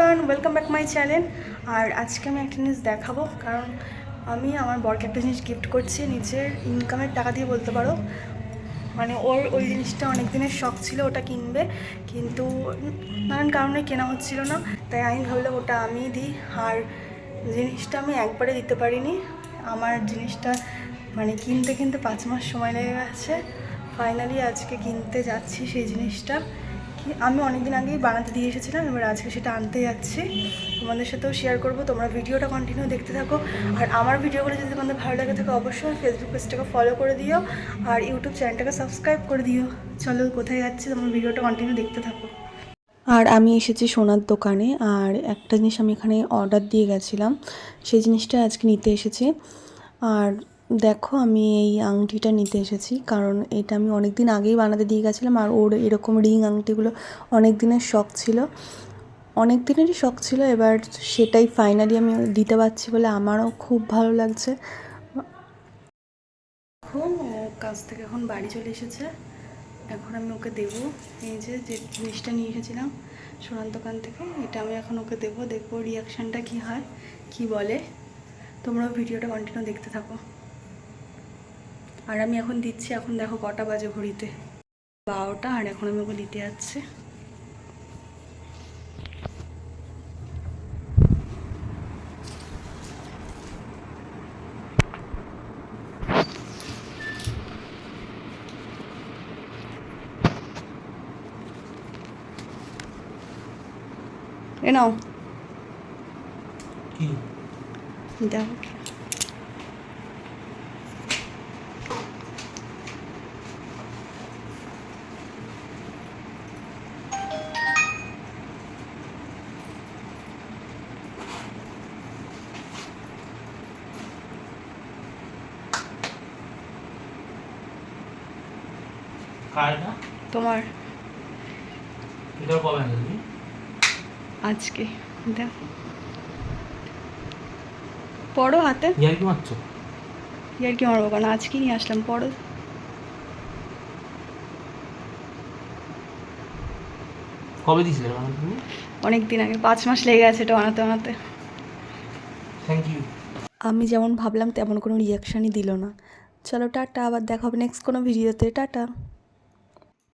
Everyone welcome back my channel আর আজকে আমি একটা জিনিস দেখাবো, কারণ আমি আমার বরকে একটা জিনিস গিফট করছি, নিজের ইনকামের টাকা দিয়ে বলতে পারো। মানে ওর ওই জিনিসটা অনেক দিনের শখ ছিল, ওটা কিনবে, কিন্তু নানান কারণে কেনা হচ্ছিল না। তাই আমি ভাবলাম ওটা আমি দিই। আর জিনিসটা আমি একবারে দিতে পারিনি। আমার জিনিসটা মানে কিনতে কিনতে পাঁচ মাস সময় লেগে গেছে। ফাইনালি আজকে কিনতে যাচ্ছি সেই জিনিসটা। আমি অনেকদিন আগেই বানাতে দিয়ে এসেছিলাম, এবার আজকে সেটা আনতে যাচ্ছি। তোমাদের সাথেও শেয়ার করব, তোমরা ভিডিওটা কন্টিনিউ দেখতে থাকো। আর আমার ভিডিওগুলো যদি তোমাদের ভালো লাগে থাকে, অবশ্যই ফেসবুক পেজটাকে ফলো করে দিও। আর ইউটিউব চ্যানেলটাকে সাবস্ক্রাইব করে দিও। চলো, কোথায় যাচ্ছি? তোমরা ভিডিওটা কন্টিনিউ দেখতে থাকো। আর আমি এসেছি সোনার দোকানে, আর একটা জিনিস আমি এখানে অর্ডার দিয়ে গেছিলাম। সেই জিনিসটা আজকে নিতে এসেছি। আর দেখো, আমি এই আংটিটা নিতে এসেছি। কারণ এটা আমি অনেক দিন আগেই বানাতে দিয়ে গেছিলাম আর ওর এরকম রিং আংটিগুলো অনেক দিনের শখ ছিল। অনেক দিনেরই শখ ছিল, এবার সেটাই ফাইনালি আমি দিতে পারছি বলে আমারও খুব ভালো লাগছে। এখন কাজ থেকে এখন বাড়ি চলে এসেছে। এখন আমি ওকে দেবো। এই যে যে জিনিসটা নিয়ে এসেছিলাম সোনার দোকান থেকে, এটা আমি এখন ওকে দেবো। দেখব রিয়াকশানটা কি হয়, কি বলে। তোমরাও ভিডিওটা কন্টিনিউ দেখতে থাকো। আর আমি এখন দিচ্ছি এখন দেখো কটা বাজে ঘড়িতে। বারোটা আর এখন আমি ওকে দিতে যাচ্ছি। এ নাও। কি? দেখো কার না? তোমার? এটা কবে আনলি আজকে দেখো। পড়ো হাতে। ইয়ার কি মারছো? ইয়ার কি মারবো কেন? আজকে নিয়ে আসলাম পড়ো কবে দিছিলে তুমি? অনেক দিন আগে পাঁচ মাস লেগে গেছে এটা বানাতে বানাতে। থ্যাংক ইউ আমি যেমন ভাবলাম তেমন কোনো রিয়াকশানই দিল না। চলো টাটা আবার দেখা হবে নেক্সট কোনো ভিডিওতে টাটা।